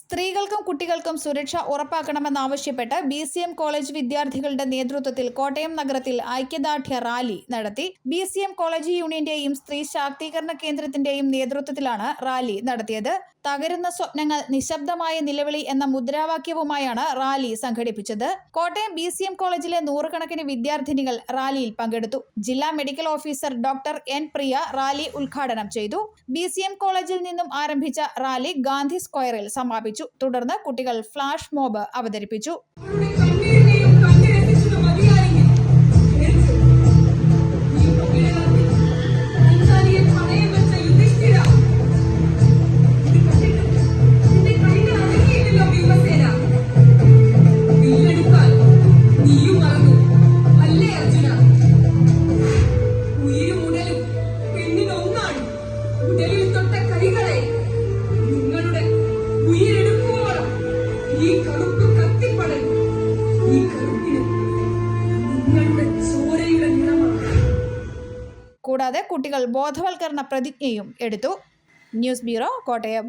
സ്ത്രീകൾക്കും കുട്ടികൾക്കും സുരക്ഷ ഉറപ്പാക്കണമെന്നാവശ്യപ്പെട്ട് ബി സി എം കോളേജ് വിദ്യാർത്ഥികളുടെ നേതൃത്വത്തിൽ കോട്ടയം നഗരത്തിൽ ഐക്യദാർഢ്യ റാലി നടത്തി. ബി സി എം കോളേജ് യൂണിയന്റെയും സ്ത്രീ ശാക്തീകരണ കേന്ദ്രത്തിന്റെയും നേതൃത്വത്തിലാണ് റാലി നടത്തിയത്. തകരുന്ന സ്വപ്നങ്ങൾ നിശബ്ദമായ നിലവിളി എന്ന മുദ്രാവാക്യവുമായാണ് റാലി സംഘടിപ്പിച്ചത്. കോട്ടയം ബി സി എം കോളേജിലെ നൂറുകണക്കിന് വിദ്യാർത്ഥിനികൾ റാലിയിൽ പങ്കെടുത്തു. ജില്ലാ medical officer doctor N Priya rally ഉദ്ഘാടനം ചെയ്തു. ബി കോളേജിൽ നിന്നും ആരംഭിച്ച റാലി ഗാന്ധി സ്ക്വയറിൽ സമാപിച്ചു. തുടർന്ന് കുട്ടികൾ ഫ്ലാഷ് മോബ് അവതരിപ്പിച്ചു. അവളുടെ ഈ കറുപ്പ് കത്തിപ്പടരും ഈ കറുപ്പിന് നിങ്ങളുടെ ചോരയുടെ കൂടാതെ കുട്ടികൾ ബോധവൽക്കരണ പ്രതിജ്ഞയും എടുത്തു. News bureau Kottayam.